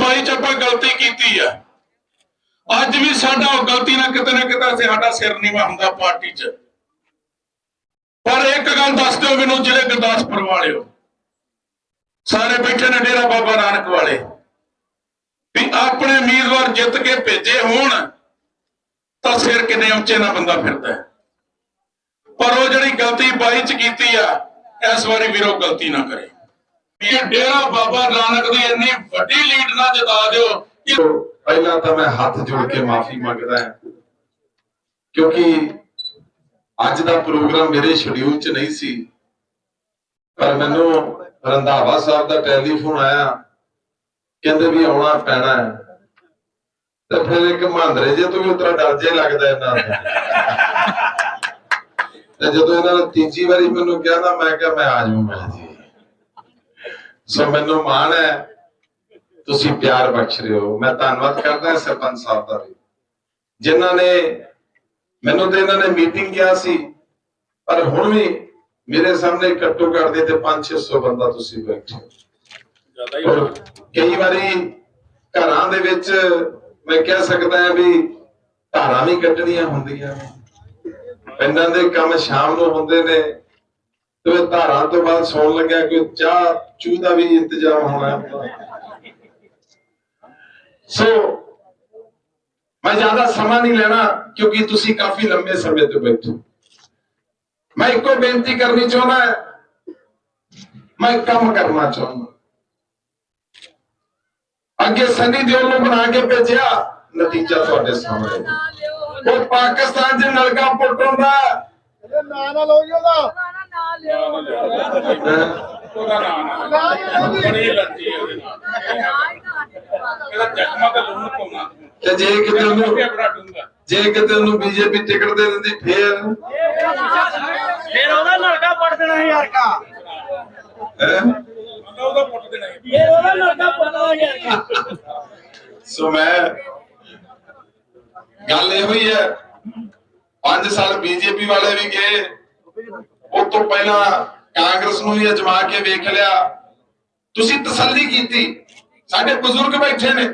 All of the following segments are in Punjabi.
ਬਾਈ ਚ ਆਪਾਂ ਗਲਤੀ ਕੀਤੀ ਆ। ਅੱਜ ਵੀ ਸਾਡਾ ਉਹ ਗਲਤੀ ਨਾਲ ਕਿਤੇ ਨਾ ਕਿਤੇ ਸਾਡਾ ਸਿਰ ਨੀਵਾ ਹੁੰਦਾ ਪਾਰਟੀ 'ਚ। ਪਰ ਇੱਕ ਗੱਲ ਦੱਸ ਦਿਓ ਮੈਨੂੰ ਜਿਹੜੇ ਗੁਰਦਾਸਪੁਰ ਵਾਲਿਓ। ਸਾਰੇ ਬੈਠੇ ਨੇ ਡੇਰਾ ਬਾਬਾ ਨਾਨਕ ਵਾਲੇ। ਵੀ ਆਪਣੇ ਉਮੀਦਵਾਰ ਜਿੱਤ ਕੇ ਭੇਜੇ ਹੋਣ, ਤਾਂ ਸਿਰ ਕਿੰਨੇ ਉੱਚੇ ਨਾਲ ਬੰਦਾ ਫਿਰਦਾ ਪਰ ਉਹ ਜਿਹੜੀ ਗਲਤੀ ਬਾਈ ਚ ਕੀਤੀ ਆ, ਇਸ ਵਾਰੀ ਵੀਰੋ ਗਲਤੀ ਨਾ ਕਰੇ। ਇਹ ਡੇਰਾ ਬਾਬਾ ਨਾਨਕ ਦੀ ਇੰਨੀ ਵੱਡੀ ਲੀਡ ਨਾਲ ਜਿਤਾ ਦਿਓ ਕਿ ਪਹਿਲਾਂ ਤਾਂ ਮੈਂ ਹੱਥ ਜੋੜ ਕੇ ਮਾਫੀ ਮੰਗਦਾ ਹਾਂ। ਕਿਉਂਕਿ ਅੱਜ ਦਾ ਪ੍ਰੋਗਰਾਮ ਮੇਰੇ ਸ਼ਡਿਊਲ 'ਚ ਨਹੀਂ ਸੀ। ਪਰ ਮੈਨੂੰ ਰੰਧਾਵਾ ਸਾਹਿਬ ਦਾ ਟੈਲੀਫੋਨ ਆਇਆ। ਕਹਿੰਦੇ ਵੀ ਆਉਣਾ ਪੈਣਾ ਹੈ। ਤੇ ਫਿਰ ਇੱਕ ਮਹਾਂਦਰੇ ਜੇ ਤੋਂ ਵੀ ਉਤਰਾ ਡਰ ਜੇ ਲੱਗਦਾ ਇਹਨਾਂ ਦਾ ਤੇ ਜਦੋਂ ਇਹਨਾਂ ਨੇ ਤੀਜੀ ਵਾਰੀ ਮੈਨੂੰ ਕਿਹਾ ਨਾ, ਮੈਂ ਕਿਹਾ ਮੈਂ ਆ ਜਾਊਂਗਾ ਜੀ ਸੋ ਮੈਨੂੰ ਮਾਣ ਹੈ ਤੁਸੀਂ ਪਿਆਰ ਬਖਸ਼ ਰਹੇ ਹੋ। ਮੈਂ ਧੰਨਵਾਦ ਕਰਦਾ ਸਰਪੰਚ ਸਾਹਿਬ ਦਾ ਵੀ। ਜਿਨ੍ਹਾਂ ਨੇ ਮੈਨੂੰ ਤੇ ਇਹਨਾਂ ਨੇ ਮੀਟਿੰਗ ਕਿਹਾ ਸੀ ਪਰ ਹੁਣ ਵੀ ਮੇਰੇ ਸਾਹਮਣੇ ਘੱਟੋ ਘੱਟ ਦੇ ਤੇ 5-600 ਬੰਦਾ ਤੁਸੀਂ ਬੈਠੇ ਹੋ। ਕਈ ਵਾਰੀ ਘਰਾਂ ਦੇ ਵਿੱਚ ਮੈਂ ਕਹਿ ਸਕਦਾ ਹਾਂ ਵੀ ਧਾਰਾਂ ਵੀ ਕੱਢਣੀਆਂ ਹੁੰਦੀਆਂ ਪਿੰਡਾਂ ਦੇ ਕੰਮ ਸ਼ਾਮ ਨੂੰ ਹੁੰਦੇ ਨੇ। ਤੇ ਉਹ ਧਾਰਾਂ ਤੋਂ ਬਾਅਦ ਸੌਣ ਲੱਗਿਆ ਕੋਈ ਚਾਹ ਚੂਹ ਦਾ ਵੀ ਇੰਤਜ਼ਾਮ ਹੋਣਾ ਸੋ ਮੈਂ ਜ਼ਿਆਦਾ ਸਮਾਂ ਨਹੀਂ ਲੈਣਾ ਕਿਉਂਕਿ ਤੁਸੀਂ ਕਾਫੀ ਲੰਬੇ ਸਮੇਂ ਤੋਂ ਬੈਠੇ। ਮੈਂ ਇੱਕੋ ਬੇਨਤੀ ਕਰਨੀ ਚਾਹੁੰਦਾ ਮੈਂ ਕੰਮ ਕਰਨਾ ਚਾਹੁੰਦਾ ਅੱਗੇ ਸਨੀ ਦਿਓਲ ਨੂੰ ਬਣਾ ਕੇ ਭੇਜਿਆ ਨਤੀਜਾ ਤੁਹਾਡੇ ਸਾਹਮਣੇ। ਉਹ ਪਾਕਿਸਤਾਨ 'ਚ ਨਲਕਾ ਪੁੱਟਣ ਦਾ। ਇਹ ਨਾਂ ਨਾ ਲਓ ਜੀ ਉਹਦਾ? ਉਹਦਾ ਨਾਮ ਨਾ ਬੜੀ ਲੱਤੀ ਉਹਦੇ ਨਾਲ ਇਹਦਾ ਜ਼ਖਮਾਂ ਤੇ ਲੂਣ ਪਾਉਣਾ ਤੇ ਜੇ ਕਿਤੇ ਉਹਨੂੰ ਬੜਾ ਡੂੰਗਾ ਜੇ ਕਿਤੇ ਉਹਨੂੰ ਬੀਜੇਪੀ ਟਿਕਟ ਦੇ ਦਿੰਦੀ ਫੇਰ ਫਿਰ ਉਹਦਾ ਲੜਕਾ ਪੜ ਦੇਣਾ ਸੀ ਯਾਰ ਕਾ ਹੈਂ? ਉਹਦਾ ਪੁੱਟ ਦੇਣਾ ਸੀ। ਫਿਰ ਉਹਦਾ ਲੜਕਾ ਪੜਨਾ ਯਾਰ ਕਾ ਸੋ ਮੈਂ ਗੱਲ ਇਹ ਹੋਈ ਹੈ 5 ਸਾਲ ਬੀਜੇਪੀ ਵਾਲੇ ਵੀ ਗਏ ਉਸ ਤੋਂ ਪਹਿਲਾਂ ਕਾਂਗਰਸ ਨੂੰ ਵੀ ਅਜਮਾ ਕੇ ਵੇਖ ਲਿਆ। ਤੁਸੀਂ ਤਸੱਲੀ ਕੀਤੀ। ਸਾਡੇ ਬਜ਼ੁਰਗ ਬੈਠੇ ਨੇ।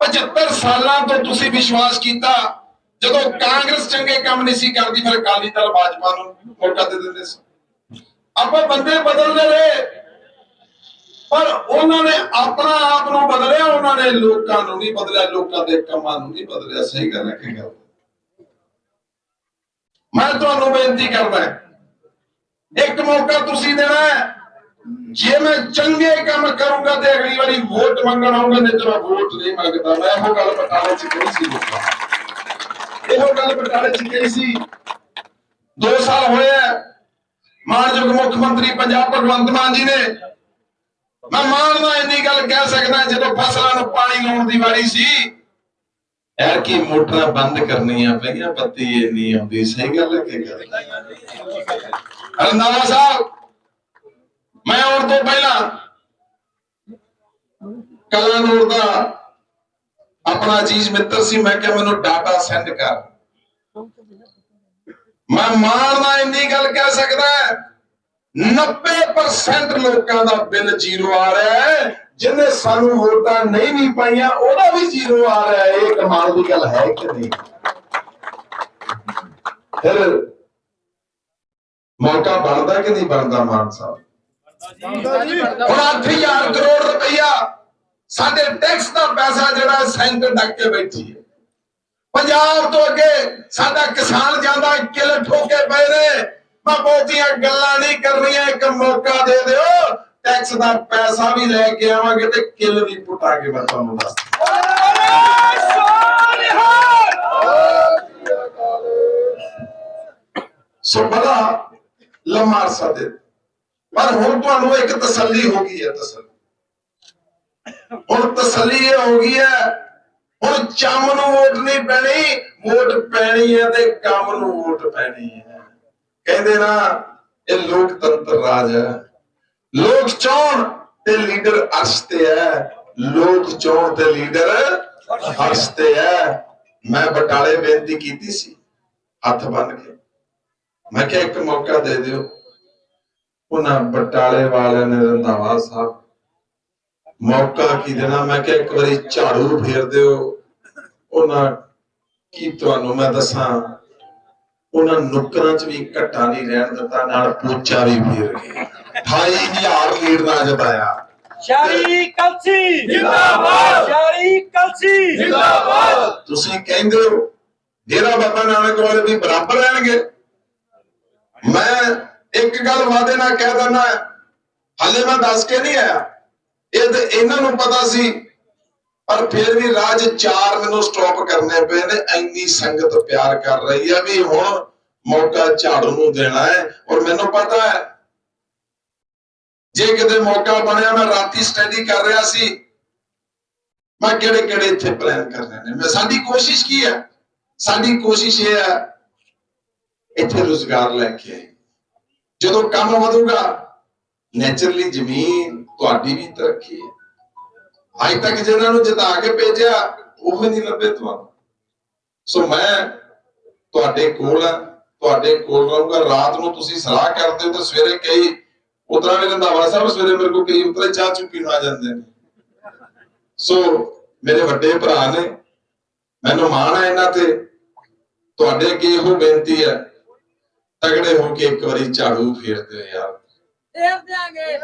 75 ਸਾਲਾਂ ਤੋਂ ਤੁਸੀਂ ਵਿਸ਼ਵਾਸ ਕੀਤਾ। ਜਦੋਂ ਕਾਂਗਰਸ ਚੰਗੇ ਕੰਮ ਨਹੀਂ ਸੀ ਕਰਦੀ, ਫਿਰ ਅਕਾਲੀ ਦਲ ਭਾਜਪਾ ਨੂੰ ਮੌਕਾ ਦੇ ਦਿੰਦੇ ਸੀ। ਆਪਾਂ ਬੰਦੇ ਬਦਲਦੇ ਰਹੇ। ਪਰ ਉਹਨਾਂ ਨੇ ਆਪਣਾ ਆਪ ਨੂੰ ਬਦਲਿਆ। ਉਹਨਾਂ ਨੇ ਲੋਕਾਂ ਨੂੰ ਨਹੀਂ ਬਦਲਿਆ। ਲੋਕਾਂ ਦੇ ਕੰਮਾਂ ਨੂੰ ਨਹੀਂ ਬਦਲਿਆ। ਸਹੀ ਗੱਲ ਹੈ ਕਿ ਗੱਲ ਮੈਂ ਤੁਹਾਨੂੰ ਬੇਨਤੀ ਕਰਦਾ ਇੱਕ ਮੌਕਾ ਤੁਸੀਂ ਦੇਣਾ ਹੈ। ਜੇ ਮੈਂ ਚੰਗੇ ਕੰਮ ਕਰੂੰਗਾ ਤੇ ਅਗਲੀ ਵਾਰੀ ਵੋਟ ਮੰਗਣ ਆਉਂਗਾ ਨਹੀਂ ਤਾਂ ਵੋਟ ਨਹੀਂ ਮੰਗਦਾ। ਮੈਂ ਇਹੋ ਗੱਲ ਬਟਾਲੇ ਚ ਕਹੀ ਸੀ ਲੋਕਾਂ ਇਹੋ ਗੱਲ ਬਟਾਲੇ ਚ ਕਹੀ ਸੀ। 2 ਸਾਲ ਹੋਏ ਆ। ਮਾਨਯੋਗ ਮੁੱਖ ਮੰਤਰੀ ਪੰਜਾਬ ਭਗਵੰਤ ਮਾਨ ਜੀ ਨੇ। ਮੈਂ ਮਾਣਦਾ ਇੰਨੀ ਗੱਲ ਕਹਿ ਸਕਦਾ ਜਦੋਂ ਫਸਲਾਂ ਨੂੰ ਪਾਣੀ ਲਾਉਣ ਦੀ ਵਾਰੀ ਸੀ। ਐਰ ਕੀ ਮੋਟਰਾਂ ਬੰਦ ਕਰਨੀਆਂ ਪਈਆਂ ਬੱਤੀ ਨਹੀਂ ਆਉਂਦੀ, ਸਹੀ ਗੱਲ ਹੈ ਕਿ ਗੱਲ ਰੰਦਾਵਾ ਸਾਹਿਬ, ਮੈਂ ਆਉਣ ਤੋਂ ਪਹਿਲਾਂ ਕਲਾਨੂਰ ਦਾ ਆਪਣਾ ਅਜੀਜ਼ ਮਿੱਤਰ ਸੀ, ਮੈਂ ਕਿਹਾ ਮੈਨੂੰ ਡਾਟਾ ਸੈਂਡ ਕਰ। ਮੈਂ ਮਾਣ ਮਾਣਦਾ ਇੰਨੀ ਗੱਲ ਕਹਿ ਸਕਦਾ 90% ਲੋਕਾਂ ਦਾ ਬਿੱਲ ਜ਼ੀਰੋ ਆ ਰਿਹਾ ਹੈ। ਜਿਹਨੇ ਸਾਨੂੰ ਵੋਟਾਂ ਨਹੀਂ ਵੀ ਪਾਈਆਂ ਉਹਦਾ ਵੀ ਜ਼ੀਰੋ ਆ ਰਿਹਾ ਹੈ। ਇਹ ਕਮਾਲ ਦੀ ਗੱਲ ਹੈ ਕਿ ਨਹੀਂ? ਫਿਰ ਮੌਕਾ ਬਣਦਾ ਕਿ ਨਹੀਂ ਬਣਦਾ ਮਾਨ ਸਾਹਿਬ? ਹੁਣ 8000 ਕਰੋੜ ਰੁਪਈਆ ਸਾਡੇ ਟੈਕਸ ਦਾ ਪੈਸਾ ਜਿਹੜਾ ਸੈਂਟਰ ਡੱਕ ਕੇ ਬੈਠੀ ਹੈ। ਪੰਜਾਬ ਤੋਂ ਅੱਗੇ ਸਾਡਾ ਕਿਸਾਨ ਜਾਂਦਾ ਕਿਲ ਠੋਕੇ ਪਏ ਨੇ। ਮੈਂ ਬਹੁਤੀਆਂ ਗੱਲਾਂ ਨਹੀਂ ਕਰਨੀਆਂ, ਇੱਕ ਮੌਕਾ ਦੇ ਦਿਓ। ਟੈਕਸ ਦਾ ਪੈਸਾ ਵੀ ਲੈ ਕੇ ਆਵਾਂਗੇ ਤੇ ਕਿਲ ਵੀ ਪੁੱਟਾਂਗੇ ਮੈਂ ਤੁਹਾਨੂੰ ਦੱਸ ਸੋ ਬੜਾ ਲੰਮਾ ਅਰਸਾ ਦੇ ਪਰ ਹੁਣ ਤੁਹਾਨੂੰ ਇੱਕ ਤਸੱਲੀ ਹੋ ਗਈ ਹੈ, ਤਸੱਲੀ। ਹੁਣ ਤਸੱਲੀ ਇਹ ਹੋ ਗਈ ਹੈ, ਹੁਣ ਚੰਮ ਨੂੰ ਵੋਟ ਨਹੀਂ ਪੈਣੀ, ਵੋਟ ਪੈਣੀ ਹੈ ਤੇ ਕੰਮ ਨੂੰ ਵੋਟ ਪੈਣੀ ਹੈ। ਕਹਿੰਦੇ ਨਾ, ਇਹ ਲੋਕਤੰਤਰ ਰਾਜ ਹੈ। ਲੋਕ ਚਾਹਣ ਤੇ ਲੀਡਰ ਅਰਸ਼ ਹੈ। ਲੋਕ ਚਾਹਣ ਤੇ ਲੀਡਰ ਅਰਸ਼ ਹੈ। ਮੈਂ ਬਟਾਲੇ ਬੇਨਤੀ ਕੀਤੀ ਸੀ। ਹੱਥ ਬੰਨ ਕੇ। ਮੈਂ ਕਿਹਾ, ਇੱਕ ਮੌਕਾ ਦੇ ਦਿਓ। ਉਹਨਾਂ ਬਟਾਲੇ ਵਾਲਿਆਂ ਨੇ ਰੰਧਾਵਾ ਸਾਹਿਬ। ਮੌਕਾ ਕੀ ਦੇਣਾ? ਮੈਂ ਕਿਹਾ, ਇੱਕ ਵਾਰੀ ਝਾੜੂ ਫੇਰ ਦਿਓ। ਉਹਨਾਂ ਕੀ ਤੁਹਾਨੂੰ ਮੈਂ ਦੱਸਾਂ? ਉਹਨਾਂ ਨੁੱਕਰਾਂ 'ਚ ਵੀ ਘੱਟਾ ਨਹੀਂ ਰਹਿਣ ਦਿੱਤਾ ਨਾਲ ਪੋਚਾ ਵੀ ਫੇਰ ਗਏ 28000 ਲੀਡ ਨਾ ਜਿਤਾਇਆ ਸ਼ਾਰੀ ਕਲਸੀ। ਜਿੰਦਾਬਾਦ। ਸ਼ਾਰੀ ਕਲਸੀ। ਜਿੰਦਾਬਾਦ। ਤੁਸੀਂ ਕਹਿੰਦੇ ਹੋ ਡੇਰਾ ਬਾਬਾ ਨਾਨਕ ਵਾਲੇ ਵੀ ਬਰਾਬਰ ਰਹਿਣਗੇ। ਮੈਂ ਇੱਕ ਗੱਲ ਵਾਦੇ ਨਾਲ ਕਹਿ ਦਿੰਦਾ ਹਲੇ ਮੈਂ ਦੱਸ ਕੇ ਨਹੀਂ ਆਇਆ। ਇਹ ਤੇ ਇਹਨਾਂ ਨੂੰ ਪਤਾ ਸੀ ਪਰ ਫਿਰ ਵੀ ਰਾਜ ਚਾਰ ਮੈਨੂੰ ਸਟਾਪ ਕਰਨੇ ਪਏ ਨੇ, ਇੰਨੀ ਸੰਗਤ ਪਿਆਰ ਕਰ ਰਹੀ ਹੈ ਵੀ ਹੁਣ ਮੌਕਾ ਝਾੜੂ ਨੂੰ ਦੇਣਾ ਹੈ। ਔਰ ਮੈਨੂੰ ਪਤਾ ਹੈ, ਜੇ ਕਿਤੇ ਮੌਕਾ ਬਣਿਆ, ਮੈਂ ਰਾਤੀ ਸਟੱਡੀ ਕਰ ਰਿਹਾ ਸੀ। ਮੈਂ ਕਿਹੜੇ ਕਿਹੜੇ ਇੱਥੇ ਪਲਾਨ ਰਹੇ ਨੇ? ਮੈਂ ਸਾਡੀ ਕੋਸ਼ਿਸ਼ ਕੀ ਹੈ? ਸਾਡੀ ਕੋਸ਼ਿਸ਼ ਇਹ ਹੈ, ਇੱਥੇ ਰੋਜ਼ਗਾਰ ਲੈ ਕੇ ਆਏ। ਜਦੋਂ ਕੰਮ ਵਧੂਗਾ ਨੇਚਰਲੀ ਜ਼ਮੀਨ ਤੁਹਾਡੀ ਵੀ ਤਰੱਕੀ ਹੈ। ਅੱਜ ਤੱਕ ਜਿਹਨਾਂ ਨੂੰ ਜਿਤਾ ਕੇ ਭੇਜਿਆ ਉਹ ਨਹੀਂ ਲੱਭੇ ਤੁਹਾਨੂੰ। ਸੋ ਮੈਂ ਤੁਹਾਡੇ ਕੋਲ ਆ ਤੁਹਾਡੇ ਕੋਲ ਰਹੂੰਗਾ। ਰਾਤ ਨੂੰ ਤੁਸੀਂ ਸਲਾਹ ਕਰਦੇ ਹੋ ਤੇ ਸਵੇਰੇ ਕਈ ਉਤਰਾ ਵੀ ਰੰਧਾਵਾ ਸਾਹਿਬ ਸਵੇਰੇ ਮੇਰੇ ਕੋਲ ਕਈ ਉਤਰੇ ਚਾਹ ਨੂੰ ਆ ਜਾਂਦੇ ਨੇ। ਸੋ ਮੇਰੇ ਵੱਡੇ ਭਰਾ ਨੇ ਮੈਨੂੰ ਮਾਣ ਹੈ ਇਹਨਾਂ ਤੇ। ਤੁਹਾਡੇ ਅੱਗੇ ਇਹੋ ਬੇਨਤੀ ਹੈ ਤਗੜੇ ਹੋ ਕੇ ਇੱਕ ਵਾਰੀ ਝਾੜੂ ਫੇਰ ਦਿਓ ਯਾਰ। ਫੇਰ ਦਿਆਂਗੇ।